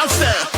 bouncer.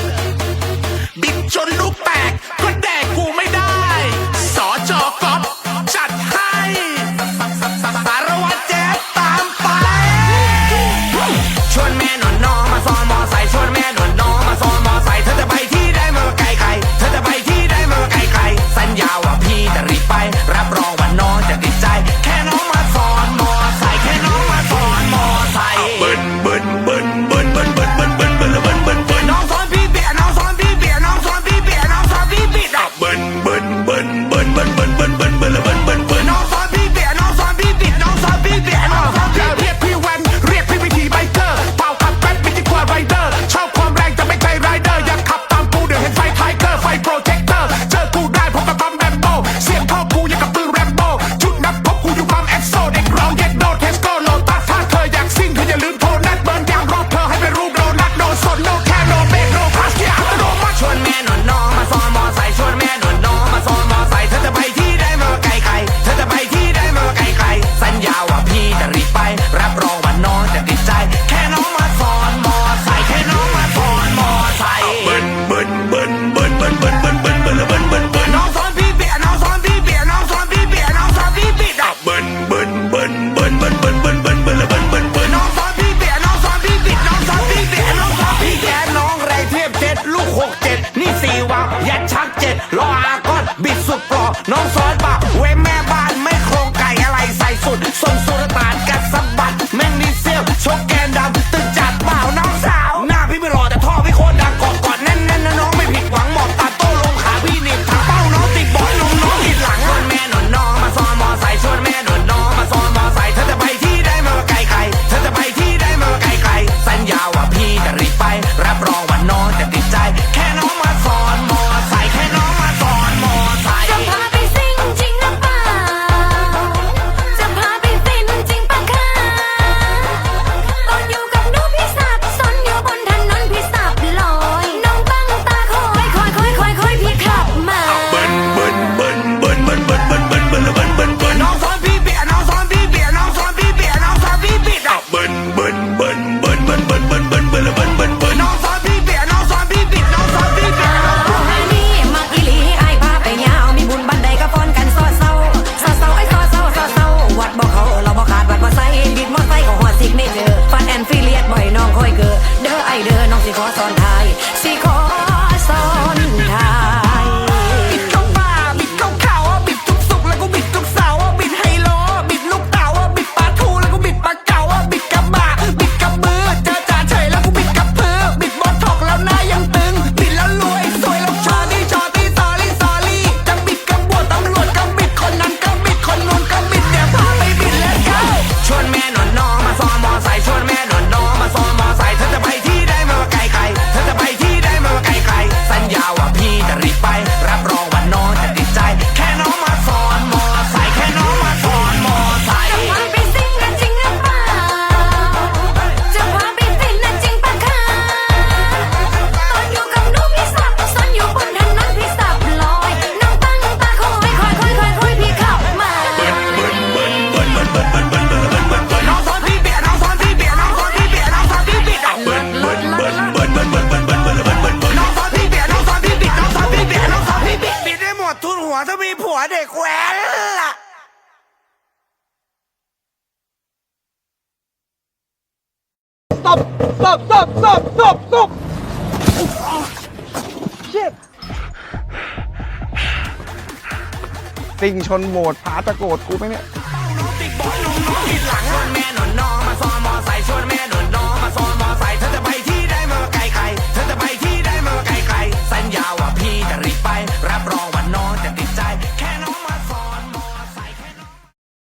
you Samson สิขอสอนทายสิขอ quella! Stop! Stop! Stop! Stop! Stop! Stop! Shit! ติงชนโหมดผาตะโกดกูไหมเนี่ย ติลลุงนอนแม่นุนนอมาซ้อนมอไซชนแม่นุนนอ